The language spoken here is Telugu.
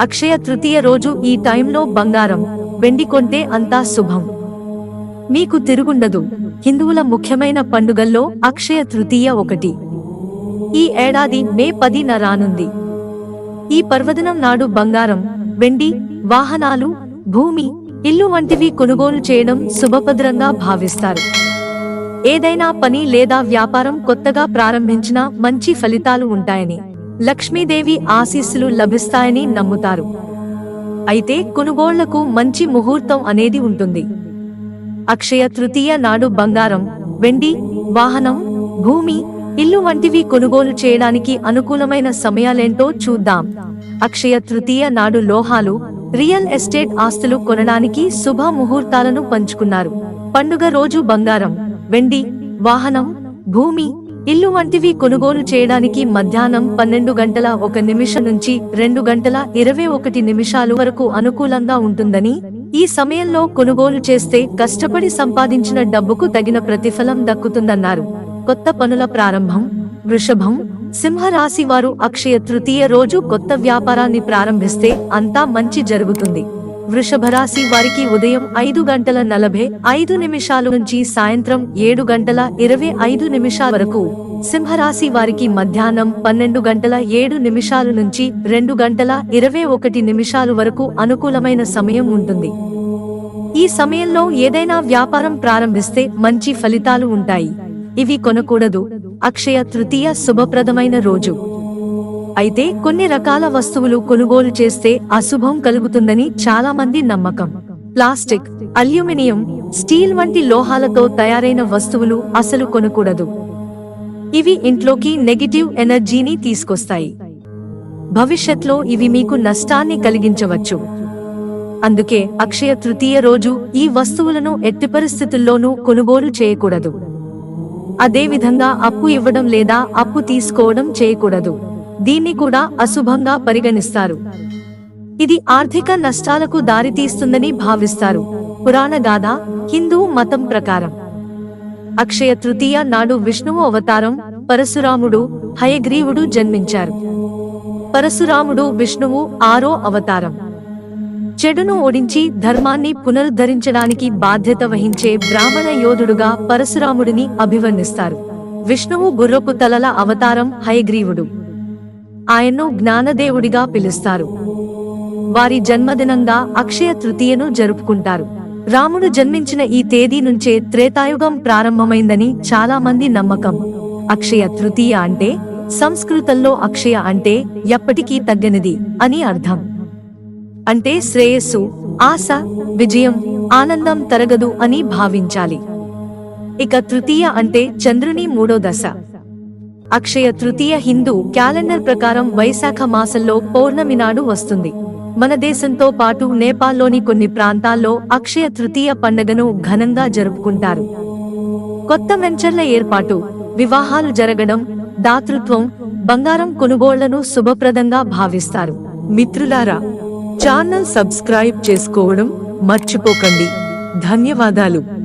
అక్షయ తృతీయ రోజు ఈ టైంలో బంగారం వెండి కొంటే అంతా శుభం. మీకు తిరుగుండదు. హిందువుల ముఖ్యమైన పండుగల్లో అక్షయ తృతీయ ఒకటి. ఈ ఏడాది మే పదిన రానుంది. ఈ పర్వదినం నాడు బంగారం వెండి వాహనాలు భూమి ఇల్లు వంటివి కొనుగోలు చేయడం శుభభద్రంగా భావిస్తారు. ఏదైనా పని లేదా వ్యాపారం కొత్తగా ప్రారంభించినా మంచి ఫలితాలు ఉంటాయని. లక్ష్మీదేవి ఆశీస్సులు లభిస్తాయని నమ్ముతారు. అయితే కొనుగోళ్ళకు మంచి ముహూర్తం అనేది ఉంటుంది. అక్షయ తృతీయ నాడు బంగారం వెండి వాహనం భూమి ఇల్లు వంటివి కొనుగోలు చేయడానికి అనుకూలమైన సమయాలేంటో చూద్దాం. అక్షయ తృతీయ నాడు లోహాలు రియల్ ఎస్టేట్ ఆస్తులు కొనడానికి శుభ ముహూర్తాలను పంచుకున్నారు. పండుగ రోజు బంగారం వెండి వాహనం భూమి ఇల్లు వంటివి కొనుగోలు చేయడానికి మధ్యాహ్నం పన్నెండు గంటల ఒక నిమిషం నుంచి రెండు గంటల ఇరవై ఒకటి నిమిషాలు వరకు అనుకూలంగా ఉంటుందని ఈ సమయంలో కొనుగోలు చేస్తే కష్టపడి సంపాదించిన డబ్బుకు తగిన ప్రతిఫలం దక్కుతుందన్నారు. కొత్త పనుల ప్రారంభం వృషభం సింహరాశి వారు అక్షయ తృతీయ రోజు కొత్త వ్యాపారాన్ని ప్రారంభిస్తే అంతా మంచి జరుగుతుంది. వృషభ రాశి వారికి ఉదయం ఐదు గంటల నలభై ఐదు నిమిషాల నుంచి సాయంత్రం ఏడు గంటల ఇరవై ఐదు నిమిషాల వరకు. సింహరాశి వారికి మధ్యాహ్నం పన్నెండు గంటల ఏడు నిమిషాల నుంచి రెండు గంటల ఇరవై ఒకటి నిమిషాలు వరకు అనుకూలమైన సమయం ఉంటుంది. ఈ సమయంలో ఏదైనా వ్యాపారం ప్రారంభిస్తే మంచి ఫలితాలు ఉంటాయి. ఇవి కొనకూడదు. అక్షయ తృతీయ శుభప్రదమైన రోజు. అయితే కొన్ని రకాల వస్తువులు కొనుగోలు చేస్తే అశుభం కలుగుతుందని చాలా మంది నమ్మకం. ప్లాస్టిక్ అల్యూమినియం స్టీల్ వంటి లోహాలతో తయారైన వస్తువులు అసలు కొనకూడదు. ఇవి ఇంట్లోకి నెగిటివ్ ఎనర్జీని తీసుకొస్తాయి. భవిష్యత్లో ఇవి మీకు నష్టాన్ని కలిగించవచ్చు. అందుకే అక్షయ తృతీయ రోజు ఈ వస్తువులను ఎట్టి పరిస్థితుల్లోనూ కొనుగోలు చేయకూడదు. అదేవిధంగా అప్పు ఇవ్వడం లేదా అప్పు తీసుకోవడం చేయకూడదు. దీన్ని కూడా అశుభంగా పరిగణిస్తారు. ఇది ఆర్థిక నష్టాలకు దారితీస్తుందని భావిస్తారు. పురాణ గాథ హిందూ మతం ప్రకారం. అక్షయ తృతీయ నాడు విష్ణువు అవతారం పరశురాముడు హయగ్రీవుడు జన్మించారు. పరశురాముడు విష్ణువు ఆరో అవతారం. చెడును ఓడించి ధర్మాన్ని పునరుద్ధరించడానికి బాధ్యత వహించే బ్రాహ్మణ యోధుడుగా పరశురాముడిని అభివర్ణిస్తారు. విష్ణువు గుర్రపు తలల అవతారం హయగ్రీవుడు. ఆయన్ను జ్ఞానదేవుడిగా పిలుస్తారు. వారి జన్మదినంగా అక్షయ తృతీయను జరుపుకుంటారు. రాముడు జన్మించిన ఈ తేదీ నుంచే త్రేతాయుగం ప్రారంభమైందని చాలా మంది నమ్మకం. అక్షయ తృతీయ అంటే సంస్కృతంలో అక్షయ అంటే ఎప్పటికీ తగ్గనిది అని అర్థం. అంటే శ్రేయస్సు ఆశ విజయం ఆనందం తరగదు అని భావించాలి. ఇక తృతీయ అంటే చంద్రుని మూడో దశ. అక్షయ తృతీయ హిందూ క్యాలెండర్ ప్రకారం వైశాఖ మాసంలో పౌర్ణమి నాడు వస్తుంది. మన దేశంతో పాటు నేపాల్లోని కొన్ని ప్రాంతాల్లో అక్షయ తృతీయ పండుగను ఘనంగా జరుపుకుంటారు. కొత్త వెంచర్ల ఏర్పాటు వివాహాలు జరగడం దాతృత్వం బంగారం కొనుగోళ్ళను శుభప్రదంగా భావిస్తారు. మిత్రులారా ఛానల్ సబ్స్క్రైబ్ చేసుకోవడం మర్చిపోకండి. ధన్యవాదాలు.